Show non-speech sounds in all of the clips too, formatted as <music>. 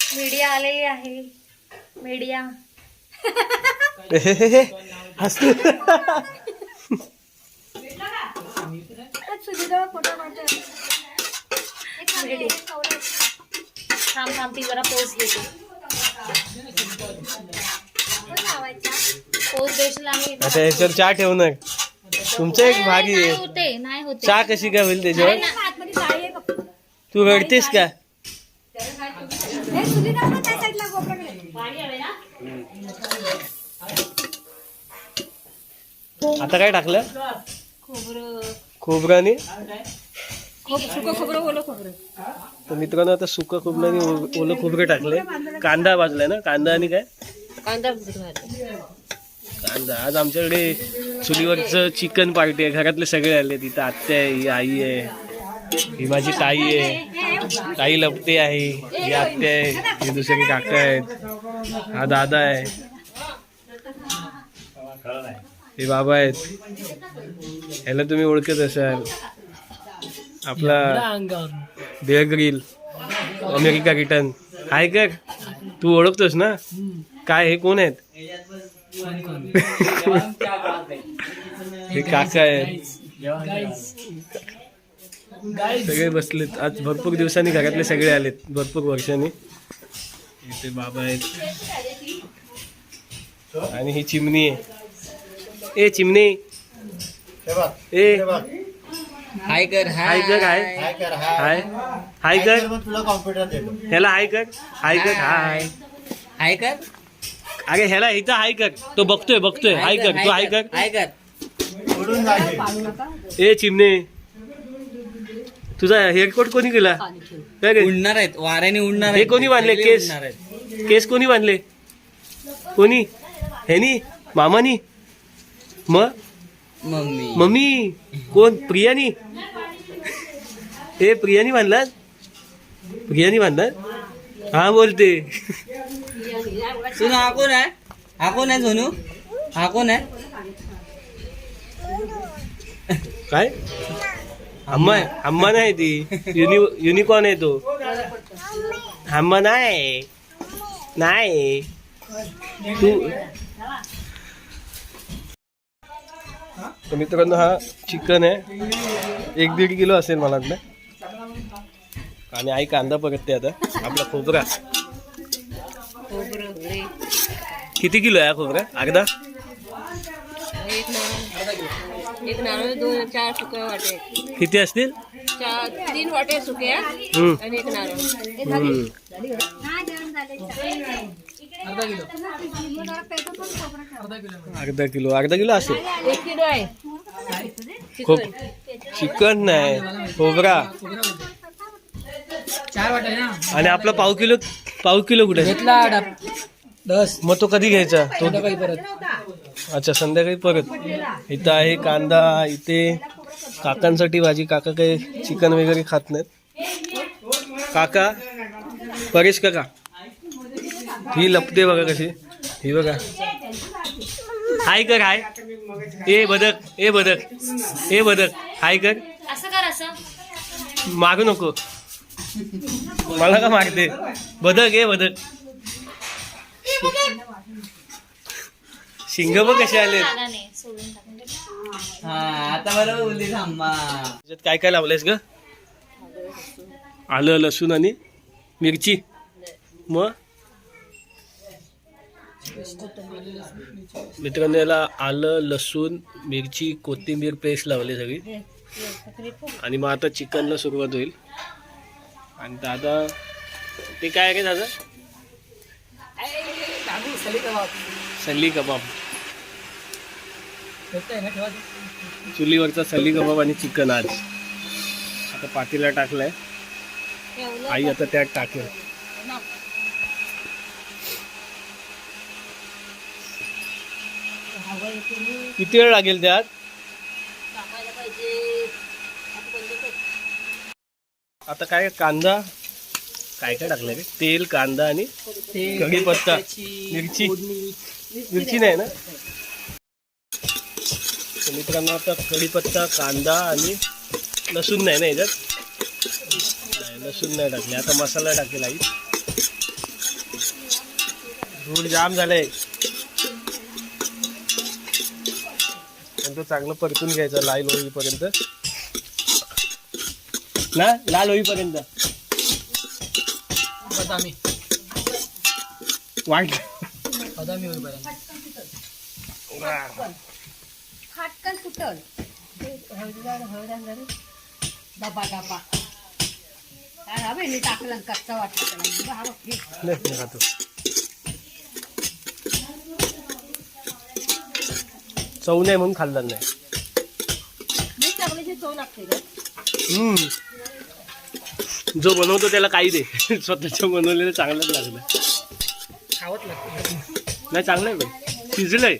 Media आलेली आहे. Media. हसतो थांब थांब ती जरा पोच देते पोच देशील आता याच्यावर चहा ठेवणार तुमचं एक भागी नाही होते नाही होते. चहा कशी काय होईल त्याच्यावर? नाही ना. तू रडतेस का? आता काय टाकलं? खोबरं. खोबरं. आणि? सुकं खोबरं ओलं खोबरं. तर मित्रांनो आता सुकं खोबरं आणि ओ- ओलं खोबरं टाकले कांदा भाजलाय ना? कांदा आणि काय? कांदा आणि आज आमच्याकडे चुलीवरचं चिकन पार्टी आहे. घरातले सगळे आले तिथं. आत्या आहे ही आई आहे. ही माझी ताई आहे. ताई लपते आहे. ही आत्या आहे. ही दुसरी काका आहेत. हा दादा आहे. हे बाबा आहेत. ह्याला तुम्ही ओळखत असाल. आपला बेअर अमेरिका रिटर्न आहे कर तू ओळखतोस ना? काय हे कोण आहेत? <laughs> हे काका आहेत सगळे बसलेत. आज भरपूर दिवसांनी घरातले सगळे आलेत. भरपूर वर्षांनी. इथे बाबा आहेत. आणि ही चिमणी आहे. ए चिमणी. ए. हाय कर हाय कर हाय. हा हाय. हाय कर. तुला कॉम्प्युटर ह्याला हाय कर. हाय कर हाय. हाय कर. अरे ह्याला इथं हाय कर. तो बघतोय बघतोय. हाय कर तू हाय कर. हाय ए चिमणे. तुझा हेअरकोट कोणी केला? काय रे? उडणार आहेत. वाऱ्याने उडणार हे आहेत. कोणी बांधले? सगळे केस? उडणार आहेत. केस कोणी बांधले? कोणी? ह्यानी? मामानी? मग मम्मी. मम्मी? कोण? प्रियानी? ए प्रियानी बांधला प्रियानी बांधला हा बोलते. सुन हा कोण आहे? हा कोण आहे सोनू? हा कोण आहे? काय? अम्मा अम्मा नाही ती. युनि युनिकॉर्न आहे तो. अम्मा नाही. नाही. तू मित्रांनो हा चिकन आहे. एक दीड किलो असेल मला आणि आई कांदा परतते आता. आपला खोबरा. किती किलो आहे खोबरा? अर्धा एक नारळ एक नारळ दोन चार सुके वाटे. किती असतील? चार तीन वाटे सुके हम्म. आणि एक नारळ. हम्म. अर्धा किलो अर्धा किलो असेल. एक किलो आहे. खूप चिकन नाही खोबरा. चार वाटे ना. आणि आपला पाव किलो पाव किलो कुठे? आहे? घेतला दस मग तो कधी घ्यायचा? तो परत. अच्छा संध्याकाळी परत. इथं आहे कांदा इथे काकांसाठी भाजी. काका काही चिकन वगैरे खात नाहीत. काका परेश काका. ही लपते बघा कशी. ही बघा. हाय कर हाय. ए बदक. ए बदक. ए बदक. हाय कर. असं कर असं. मागू नको. मला का मागते बदक ए बदक. शिंग बघ कसे आले हा आता बरोबर बोलली थांबा त्याच्यात काय काय लावलंयस ग? आलं लसूण आणि मिरची. मग मित्रांनो याला आलं लसूण मिरची कोथिंबीर पेस्ट लावली सगळी. आणि मग आता चिकनला सुरुवात होईल. आणि दादा ते काय आहे रे दादा? सल्ली कबाब. चुलीवरचा सल्ली कबाब आणि चिकन आज. आता पातीला टाकलाय. आई आता त्यात टाकेल. किती वेळ लागेल त्यात? आता काय? कांदा? काय काय टाकलंय रे? तेल कांदा आणि कढीपत्ता मिरची मिरची. नाही ना? तर मित्रांनो आता कढीपत्ता कांदा आणि लसूण नाही ना याच्यात? नाही लसूण नाही टाकले. आता मसाला टाकेल आई. धूळ जाम झालंय. तो चांगलं परतून घ्यायचा लाल होईपर्यंत. ना? लाल होईपर्यंत. बदामी वाट बदामी होईपर्यंत खाटकन फुटल हळदीदार हळद डबा डबा काय हा बहिणी टाकलं कच्चा वाटलं त्याला हा बघ. नाही मी खातो चव नाही म्हणून खाल्लं नाही. चव लागते का हम्म. जो बनवतो त्याला काही दे. <laughs> स्वतःच्या बनवलेलं चांगलंच लागलं. खावत लागतं. नाही चांगलं आहे बाई शिजलंय.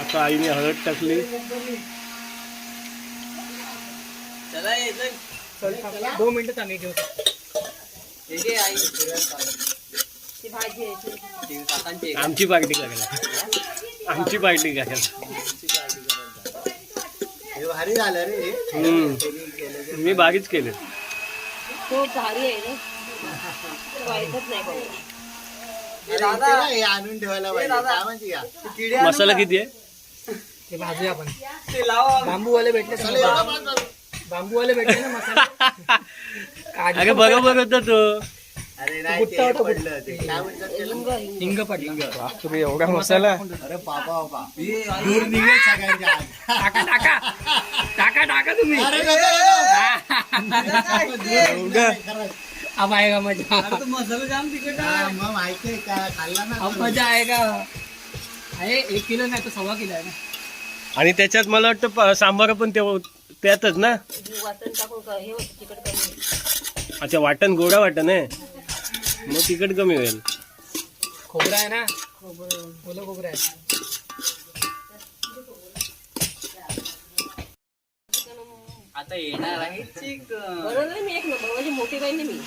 आता आईने हळद टाकली. चला ये चल. दोन मिनिटं आम्ही घेऊ घे आई. ती भाजी आहे ती. ते काकांची आहे. आमची पार्टी करायला. आमची पार्टी करायला. हे भारी झालं रे. हम्म. मी बारीच केले. तो भारी आहे बघ ना हे आणून ठेवायला पाहिजे. मसाला. किती आहे? ते भाजूया आपण. ते लावा. बांबूवाले भेटले. बांबूवाले भेटले ना मसाले. अरे बरोबर होता तो. अरे नाही गुट्टा ते होता, पडलं ते काय म्हणतात त्याला? हिंग पडला. बापरे एवढा मसाला अरे बाबा बाबा. दूर निघेल सगळ्यांच्या आत. टाका टाका. टाका टाका तुम्ही. अरे नको, नको. एवढं खरंच. अब आएगा मजा. मसाला जाम तिकट हा, मग माहितीये का? खाल्ला ना अब मजा आएगा आहे एक किलो नाही तर सव्वा किलो आहे ना. आणि त्याच्यात मला वाटतं प- सांबार पण ते त्यातच ना? वाटण टाकून का- हे होतं तिकट कमी अच्छा वाटण गोडा वाटण आहे. मग तिखट कमी होईल. खोबरा आहे ना? ओलं खोबरं आहे. आता येणार आहे चिकन. बरोबर मी एक नंबर माझी मोठी बहीण मी.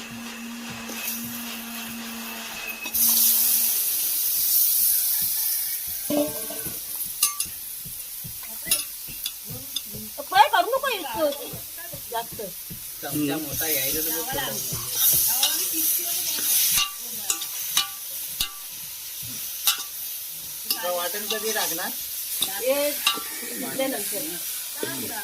फ्राय करू नको जास्त. चमचा मोठा घ्यायचा तर बघ थोडा. तुला वाटण कधी टाकणार हे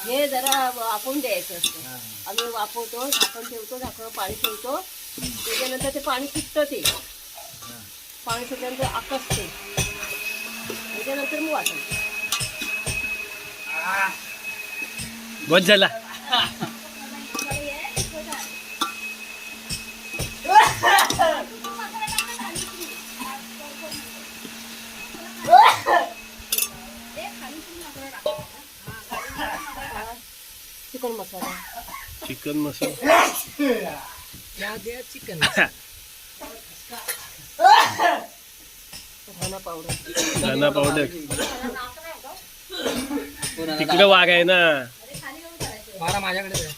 हे जरा वाफवून द्यायचं असतं. आम्ही वाफवतो झाकण ठेवतो झाकण पाणी ठेवतो. त्याच्यानंतर ते पाणी सुटतं ते. पाणी सुटल्यानंतर आकसते त्याच्यानंतर मग वाटण. बस झाला. चिकन मसाला. चिकन मसाला? या द्या चिकन. धना पावडर. धना पावडर. तिकडे वाघ आहे ना. मारा माझ्याकडे द्या.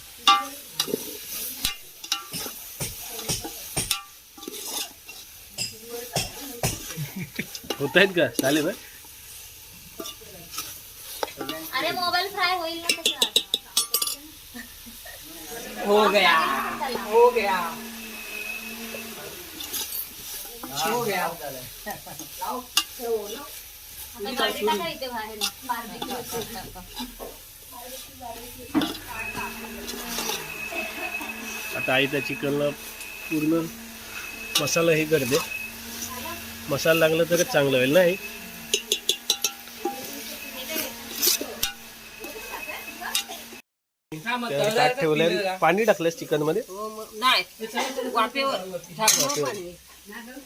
होत आहेत का? चालेल ना अरे मोबाईल फ्राय होईल ना त्याच्यात हो गया। हो गया। हो गया। आता आई त्या चिकनला पूर्ण मसाला हे करते. मसाला लागला तरच चांगलं होईल ना ताट ठेवलंय. का? पाणी टाकलंस चिकनमध्ये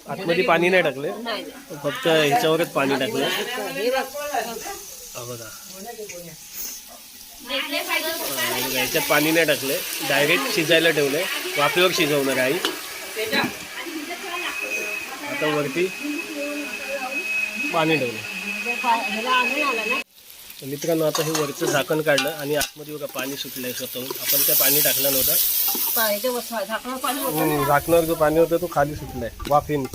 आतमध्ये पाणी नाही टाकले. फक्त ह्याच्यावरच पाणी टाकलं बघ. ह्याच्यात पाणी नाही टाकले डायरेक्ट शिजायला ठेवलंय. वाफेवर शिजवणार आहे आई. आता वरती पाणी ठेवलं मित्रांनो आता हे वरचं झाकण काढलं आणि आतमध्ये बघा पाणी सुटलंय स्वतःहून आपण त्या पाणी टाकलं नव्हतं. झाकणावर जो पाणी होतं तो खाली सुटलाय वाफेन.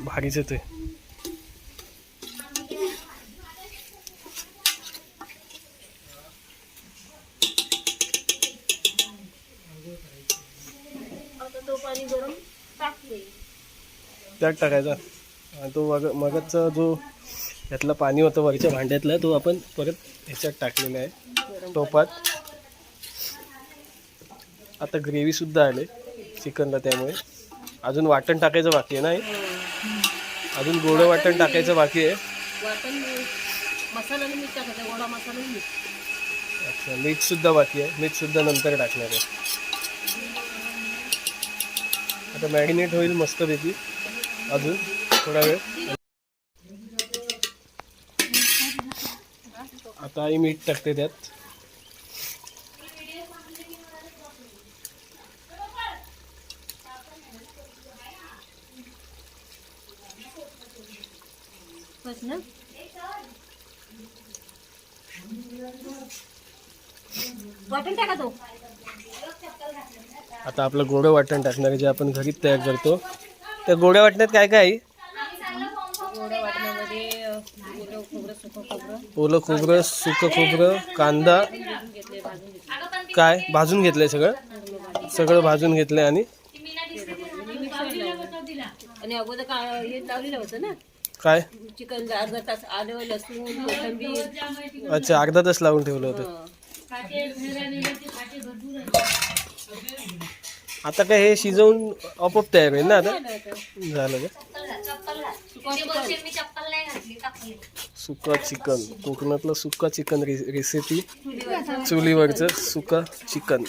भारीच येतोय. त्यात टाकायचा. आणि तो मग मगचा जो यातला पाणी होतं वरच्या भांड्यातला तो आपण परत ह्याच्यात टाकलेला आहे. टोपात. आता ग्रेव्ही सुद्धा आले चिकनला त्यामुळे. अजून वाटण टाकायचं बाकी आहे नाही अजून गोडं वाटण टाकायचं बाकी आहे. अच्छा मीठ सुद्धा बाकी आहे. मीठ सुद्धा नंतर टाकणार आहे. आता मॅरिनेट होईल मस्तपैकी अजून थोडा वेळ. आता आई मीठ टाकते त्यात. आता आपलं गोडं वाटण टाकणार जे आपण घरीच तयार करतो. त्या गोड्या वाटण्यात काय काय? आहे? गोड्या ओलं खोबरं सुकं खोबरं ओलं खोबरं सुकं खोबरं कांदा. घेतले भाजून घेतले काय? भाजून घेतलंय सगळं? सगळं भाजून घेतलंय आणि? आणि अगोदर का हे लावलेलं होतं ना? काय? चिकन अर्धा तास आलं लसूण कोथिंबीर. अच्छा अर्धा तास लावून ठेवलं होतं. आता काय हे शिजवून आपोआप तयार होईल ना आता? झालं का चप्पल घाल. ते बोलते मी चप्पल नाही. घातली चप्पल सुका चिकन. कोकणातलं सुका चिकन रेसिपी चुलीवरचं सुका चिकन.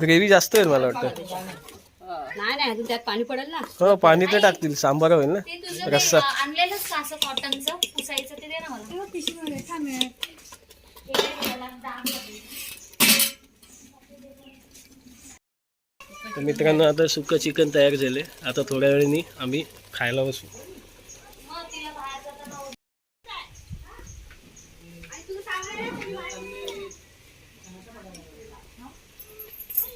ग्रेव्ही जास्त होईल मला वाटतं. नाही नाही अजून त्यात पाणी पडेल ना. हो पाणी तर टाकतील. सांबार होईल ना? तुझं रस्सा. ते आणलेलंच का असं कॉटनचं पुसायचं ते दे ना मला. तर मित्रांनो आता सुकं चिकन तयार झाले आता थोड्या वेळाने आम्ही खायला बसू.